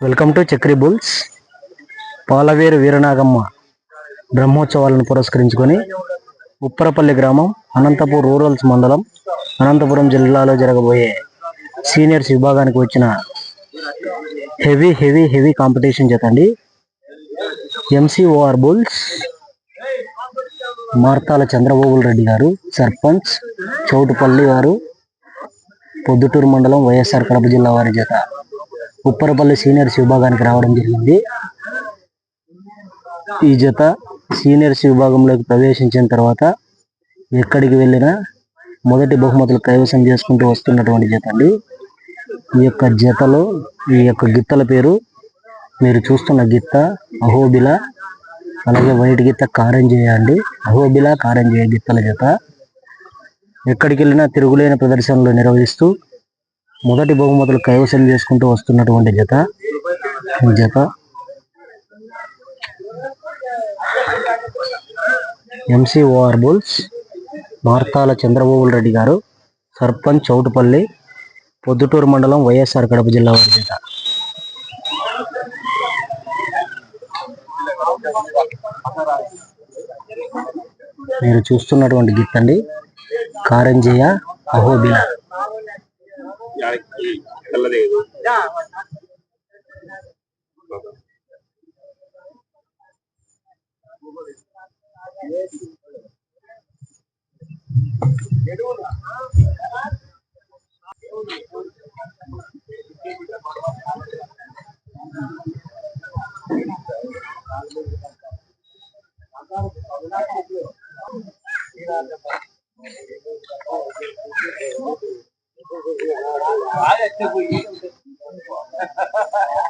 Welcome to Chakri bulls. Palaveru Veeranagamma బ్రహ్మోత్సవాలను పురస్కరించుకొని ఉప్పరపల్లి గ్రామం అనంతపూర్ రూరల్స్ మండలం అనంతపురం జిల్లాలో జరగబోయే సీనియర్స్ విభాగానికి వచ్చిన హెవీ హెవీ హెవీ కాంపిటీషన్ చేతండి ఎంసీఓఆర్ బుల్స్ మార్తాల చంద్రబాబుల్ రెడ్డి గారు సర్పంచ్ చౌటుపల్లి వారు పొద్దుటూరు మండలం వైఎస్ఆర్ కడప జిల్లా వారి జత ఉప్పరపల్లి సీనియర్స్ విభాగానికి రావడం జరిగింది. ఈ జత సీనియర్స్ విభాగంలోకి ప్రవేశించిన తర్వాత ఎక్కడికి వెళ్ళినా మొదటి బహుమతులు కైవసం చేసుకుంటూ వస్తున్నటువంటి జత అండి. ఈ యొక్క జతలో ఈ యొక్క గిత్తల పేరు మీరు చూస్తున్న గిత్త అహోబిల అలాగే వైట్ గిత్త కారంజేయ అండి. అహోబిల కారంజేయ గిత్తల జత. ఎక్కడికి వెళ్ళినా తిరుగులేని ప్రదర్శనలు నిర్వహిస్తూ మొదటి బహుమతులు కైవసం చేసుకుంటూ వస్తున్నటువంటి జత. ఈ జత ఎంసీఓఆర్ బుల్స్ మార్తాల చంద్రబాబు రెడ్డి గారు సర్పంచ్ చౌటుపల్లి పొద్దుటూరు మండలం వైఎస్ఆర్ కడప జిల్లా వారి జత. మీరు చూస్తున్నటువంటి ಯಾರಿಗೆ ಅಲ್ಲದೆ ಇದು Thank you. 哎呀，这不一样，哈哈哈哈。